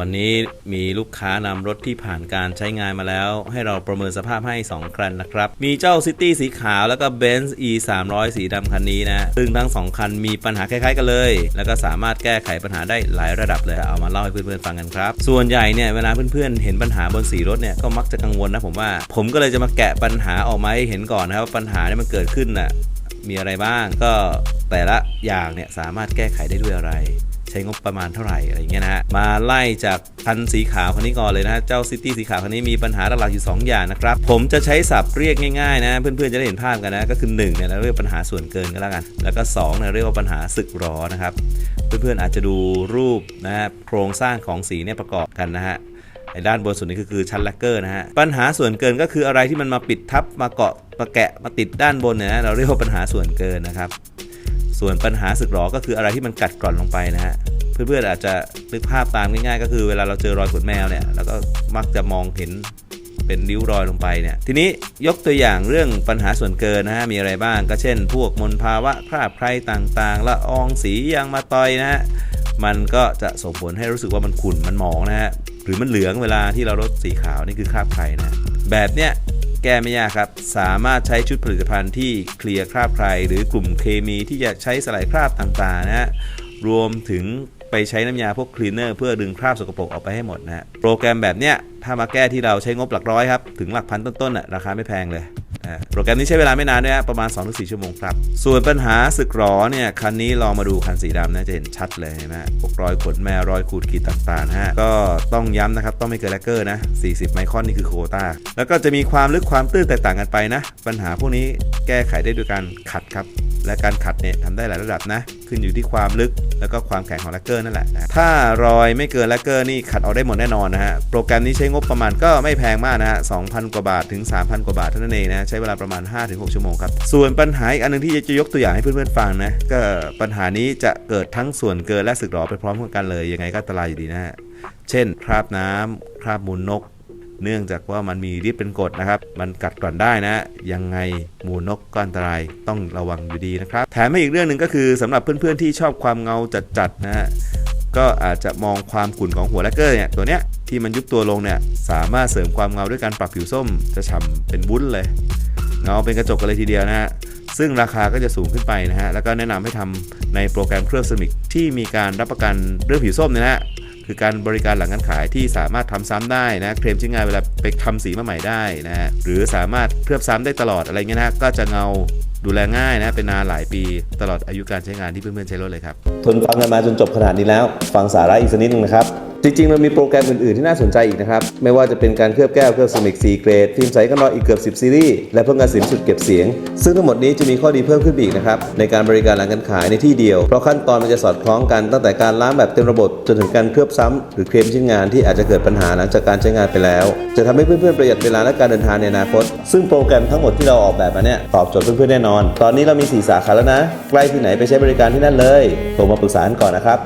วันนี้มีลูกค้านำรถที่ผ่านการใช้งานมาแล้ว ให้เราประเมินสภาพให้ 2 คันนะครับ มีเจ้า City สีขาวแล้วก็ Benz E 3 0 0สีดำคันนี้นะ ซึ่งทั้ง 2 คันมีปัญหาคล้ายๆกันเลย แล้วก็สามารถแก้ไขปัญหาได้หลายระดับเลย เอามาเล่าให้เพื่อนๆฟังกันครับ ส่วนใหญ่เนี่ยเวลาเพื่อนๆ เห็นปัญหาบนสีรถเนี่ยก็มักจะกังวลนะผมว่า ผมก็เลยจะมาแกะปัญหาออกมาให้เห็นก่อนนะครับว่าปัญหาเนี่ยมันเกิดขึ้นน่ะ มีอะไรบ้างก็แต่ละอย่างเนี่ยสามารถแก้ไขได้ด้วยอะไร ใช้งบประมาณเท่าไหร่อะไรอย่างเงี้ยนะฮะมาไล่จากคันสีขาวคันนี้ก่อนเลยนะเจ้าซิตี้สีขาวคันนี้มีปัญหาหลักๆอยู่ 2 อย่างนะครับ ผมจะใช้ศัพท์เรียกง่ายๆนะเพื่อนๆจะได้เห็นภาพกันนะก็คือ1เนี่ยเราเรียกปัญหาส่วนเกินก็แล้วกัน แล้วก็2เนี่ยเรียกว่าปัญหาสึกหรอนะครับเพื่อนๆอาจจะดูรูปนะฮะโครงสร้างของสีเนี่ยประกอบกันนะฮะ ไอ้ด้านบนสุดนี้ก็คือชั้นแลกเกอร์นะฮะปัญหาส่วนเกินก็คืออะไรที่มันมาปิดทับมาเกาะมาแกะมาติดด้านบนเนี่ยเราเรียกว่าปัญหาส่วนเกินนะครับ ส่วนปัญหาสึกหรอก็คืออะไรที่มันกัดกร่อนลงไปนะฮะเพื่อนๆอาจจะนึกภาพตามง่ายๆ ก็คือเวลาเราเจอรอยขนแมวเนี่ยเราก็มักจะมองเห็นเป็นริ้วรอยลงไปเนี่ยทีนี้ยกตัวอย่างเรื่องปัญหาส่วนเกินนะฮะมีอะไรบ้างก็เช่น พวกมลภาวะคราบใครต่างๆละอองสียางมาตอยนะฮะมันก็จะส่งผลให้รู้สึกว่ามันขุ่นมันหมองนะฮะ หรือมันเหลืองเวลาที่เราลดสีขาวนี่คือคราบไครนะแบบเนี้ยแก้ไม่ยากครับ สามารถใช้ชุดผลิตภัณฑ์ที่เคลียร์คราบไครหรือกลุ่มเคมีที่จะใช้สลายคราบต่างๆนะฮะรวมถึงไปใช้น้ำยาพวกคลีนเนอร์เพื่อดึงคราบสกปรกออกไปให้หมดนะฮะโปรแกรมแบบเนี้ยถ้ามาแก้ที่เราใช้งบหลักร้อยครับ ถึงหลักพันต้นๆน่ะราคาไม่แพงเลย โปรแกรมนี้ใช้เวลาไม่นานด้วยฮะประมาณ 2-4 ชั่วโมงครับ ส่วนปัญหาสึกหรอเนี่ยคันนี้ลองมาดูคันสีดำนะจะเห็นชัดเลยนไหมฮะพวกรอยขนแมวรอยขูดขีดต่างๆนะฮะก็ต้องย้ำนะครับต้องไม่เกินแลกเกอร์นะ 40 ไมครอนนี่คือโคตาแล้วก็จะมีความลึกความตื้นแตกต่างกันไปนะ ปัญหาพวกนี้แก้ไขได้ด้วยการขัดครับ และการขัดเนี่ยทำได้หลายระดับนะ ขึ้นอยู่ที่ความลึกแล้วก็ความแข็งของแลกเกอร์นั่นแหละนะถ้ารอยไม่เกินแลกเกอร์นี่ขัดออกได้หมดแน่นอนนะฮะโปรแกรมนี้ใช้งบประมาณก็ไม่แพงมากนะฮะ2,000 กว่าบาทถึง 3,000 กว่าบาทเท่านั้นเองนะใช้เวลาประมาณ 5-6 ชั่วโมงครับส่วนปัญหาอีกอันหนึงที่จะยกตัวอย่างให้เพื่อนๆฟังนะก็ปัญหานี้จะเกิดทั้งส่วนเกินและสึกหรอไปพร้อมกันเลยยังไงก็อันตรายอยู่ดีนะฮะเช่น คราบน้ำคราบมูลนก เนื่องจากว่ามันมีฤทธิ์เป็นกรดนะครับ มันกัดกร่อนได้นะ ยังไงหมูนกก็อันตรายต้องระวังอยู่ดีนะครับ แถมอีกเรื่องหนึ่งก็คือสำหรับเพื่อนๆที่ชอบความเงาจัดๆนะฮะก็อาจจะมองความขุ่นของหัวแลกเกอร์เนี่ยตัวเนี้ยที่มันยุบตัวลงเนี่ยสามารถเสริมความเงาด้วยการปรับผิวส้มจะฉ่ำเป็นวุ้นเลยเงาเป็นกระจกกันเลยทีเดียวนะฮะซึ่งราคาก็จะสูงขึ้นไปนะฮะแล้วก็แนะนำให้ทำในโปรแกรมเครื่องสมิกที่มีการรับประกันเรื่องผิวส้มเนยนะฮะ คือการบริการหลังการขายที่สามารถทำซ้ำได้นะเคลมชิ้นงานเวลาไปทำสีมาใหม่ได้นะหรือสามารถเคลือบซ้ำได้ตลอดอะไรเงี้ยนะก็จะเงาดูแลง่ายนะเป็นนานหลายปีตลอดอายุการใช้งานที่เพื่อนๆใช้รถเลยครับ ทนฟังกันมาจนจบขนาดนี้แล้ว ฟังสาระอีกสักนิดนึงนะครับ จริงๆ มันมีโปรแกรมอื่นๆ ที่น่าสนใจอีกนะครับ ไม่ว่าจะเป็นการเคลือบแก้ว เคลือบสมิกซีเกรด ฟิล์มใสกันรอยอีกเกือบ 10 ซีรีส์ และเพิ่มการสิมสุดเก็บเสียง ซึ่งทั้งหมดนี้จะมีข้อดีเพิ่มขึ้นอีกนะครับ ในการบริการหลังการขายในที่เดียว เพราะขั้นตอนมันจะสอดคล้องกันตั้งแต่การล้างแบบเต็มระบบจนถึงการเคลือบซ้ำหรือเคลมชิ้นงานที่อาจจะเกิดปัญหาหลังจากการใช้งานไปแล้ว จะทำให้เพื่อนๆประหยัดเวลาและการเดินทางในอนาคต ซึ่งโปรแกรมทั้งหมดที่เราออกแบบมาเนี่ยตอบโจทย์เพื่อนๆแน่นอน ตอนนี้เรามี 4 สาขาแล้วนะ ใกล้ที่ไหนไปใช้บริการที่นั่นเลยโทรมาปรึกษากันก่อนนะครับ